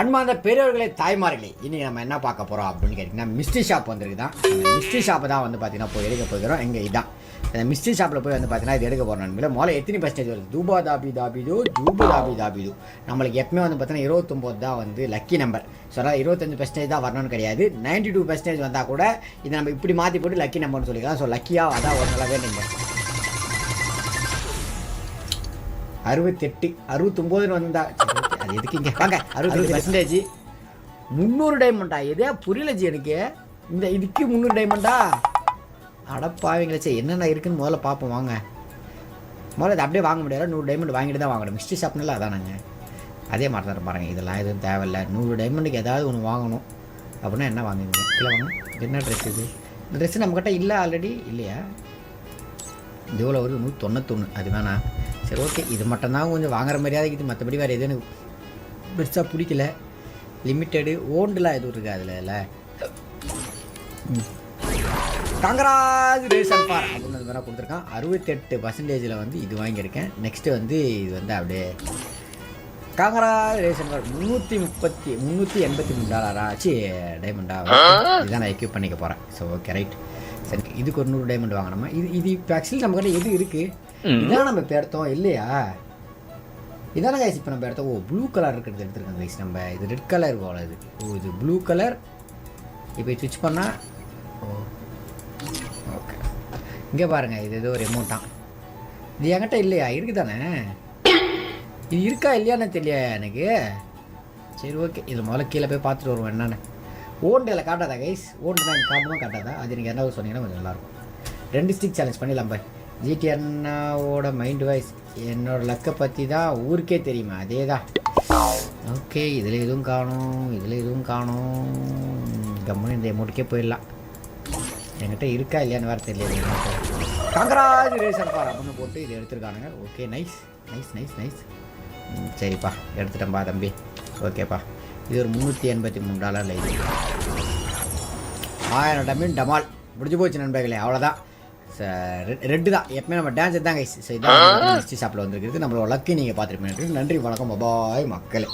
அன்பார்ந்த பெரியவர்களே தாய்மார்களே இனி நம்ம என்ன பார்க்க போகிறோம் அப்படின்னு கேட்டிங்கன்னா மிஸ்ட்ரி ஷாப் வந்திருக்குதான். தான் இந்த மிஸ்ட்ரி ஷாப்பை தான் வந்து பார்த்தீங்கன்னா போய் எடுக்க போகிறோம். எங்கே இதான். இந்த மிஸ்ட்ரி ஷாப்பில் போய் வந்து பார்த்தீங்கன்னா இது எடுக்க போகிறோம் நண்பர்களே. முதல்ல எத்தனை பர்சன்டேஜ் வருது? தூபா தாபி தாபிது தூபு தாபி தாபிது நம்மளுக்கு எப்பவுமே வந்து பார்த்தீங்கன்னா இருபத்தொம்போது தான் வந்து லக்கி நம்பர் ஸோ அதனால் இருபத்தஞ்சு பர்சன்டேஜ் தான் வரணும்னு கிடையாது. நைன்டி டூ பர்சன்டேஜ் வந்தால் கூட இதை நம்ம இப்படி மாற்றி போட்டு லக்கி நம்பர்னு சொல்லிக்கலாம். ஸோ லக்கியாக அதான் ஒரு நல்லாவே வேண்டுங்க அறுபத்தெட்டு அறுபத்தொம்போதுன்னு வந்தால் அது எதுக்கு இங்கே வாங்க? அறுபத்தெட்டு பர்சன்டேஜ் முந்நூறு டைமண்டா எதே புரியல ஜி எனக்கு. இந்த இதுக்கு முந்நூறு டைமண்டா அடப்பாவீங்களே சரி என்னென்ன இருக்குன்னு முதல்ல பார்ப்போம் வாங்க. முதல்ல இதை அப்படியே வாங்க முடியாது நூறு டைமண்ட் வாங்கிட்டு தான் வாங்கணும். மிஸ்ட்ரி ஷாப்னால அதானுங்க. அதே மாதிரி தான் பாருங்க இதெல்லாம் எதுவும் தேவையில்ல. நூறு டைமண்டுக்கு ஏதாவது ஒன்று வாங்கணும். அப்படின்னா என்ன வாங்குவீங்க? கீழே வாங்க. என்ன ட்ரெஸ் இது? இந்த ட்ரெஸ் நம்மக்கிட்ட இல்லை ஆல்ரெடி இல்லையா? எவ்வளோ வருது நூற்றி தொண்ணூத்தொன்று அது வேணாம். சரி ஓகே இது மட்டும்தான் கொஞ்சம் வாங்குற மாதிரியாவது இது மற்றபடி வேறு எதுவும் எனக்கு பெருசாக பிடிக்கல. லிமிட்டெடு ஓண்டுலாம் எதுவும் இருக்கா அதில் இல்லை கங்கராஜுலேஷன் ஃபார் அப்படின்னு அது மாதிரி கொடுத்துருக்கான். அறுபத்தெட்டு பர்சன்டேஜில் வந்து இது வாங்கியிருக்கேன். நெக்ஸ்ட்டு வந்து இது வந்து அப்படியே கங்கராஜுலேஷன் ஃபார் முந்நூற்றி முப்பத்தி முந்நூற்றி எண்பத்தி மூணு டாலரா ஆச்சு. டைமண்டா இதுதான் நான் எக்யூப் பண்ணிக்க போகிறேன் ஸோ ஓகே ரைட் சரி இதுக்கு ஒரு நூறு டைமண்ட் வாங்கணுமா? இது இது இப்போ ஆக்சுவலி நம்மக்கிட்ட எது இருக்குது இதான் நம்ம இப்போ எடுத்தோம் இல்லையா? இதான கைஸ் இப்போ நம்ம இடத்த ஓ ப்ளூ கலர் இருக்கிறது எடுத்துருக்கோம் கைஸ் நம்ம இது ரெட் கலர் போல இது. ஓ இது ப்ளூ கலர் இப்போ ஸ்விட்ச் பண்ணால் ஓ ஓகே இங்கே பாருங்கள் இது ஏதோ ஒரு எமௌண்ட்டான் இது என்கிட்ட இல்லையா? இருக்குதானே? இது இருக்கா இல்லையான்னு தெரியல எனக்கு? சரி ஓகே இது முதல்ல கீழே போய் பார்த்துட்டு வருவோம் என்னென்னு. ஓண்டில் காட்டாதா கைஸ் ஓண்டு தான் காட்டுமா காட்டாதா? அது எனக்கு என்ன சொன்னீங்கன்னா கொஞ்சம் நல்லாயிருக்கும் ரெண்டு ஸ்டிக் சேலஞ்ச் பண்ணிடலாம் பாய் ஜிடி அண்ணாவோட மைண்ட் வாய்ஸ் என்னோட லக்கை பற்றி தான் ஊருக்கே தெரியுமா? அதே தான் ஓகே இதில் எதுவும் காணும் இதில் எதுவும் காணும். கம்முன்னு இந்த அமௌண்ட்டுக்கே போயிடலாம். என்கிட்ட இருக்கா இல்லையான்னு வேறு தெரியல கங்கராஜுலேஷன் பார் அப்படின்னு போட்டு இதை எடுத்துருக்கானுங்க. Okay nice nice nice nice சரிப்பா எடுத்துட்டேன்ப்பா தம்பி. ஓகேப்பா இது ஒரு முந்நூற்றி எண்பத்தி மூணு டாலரில் இது. ஆயிரம் டமின் டமால். முடிஞ்சு போச்சு நண்பர்களே அவ்வளோதான் ரெட்டு தான். எப்பவுமே நம்ம டான்ஸ் தான் கைஸ் ஸோ இதான் ஷாப்பில் வந்துருக்குது நம்மளோட லக்கு நீங்கள் பார்த்துருப்பீங்க. நன்றி வணக்கம். பாய் மக்களே.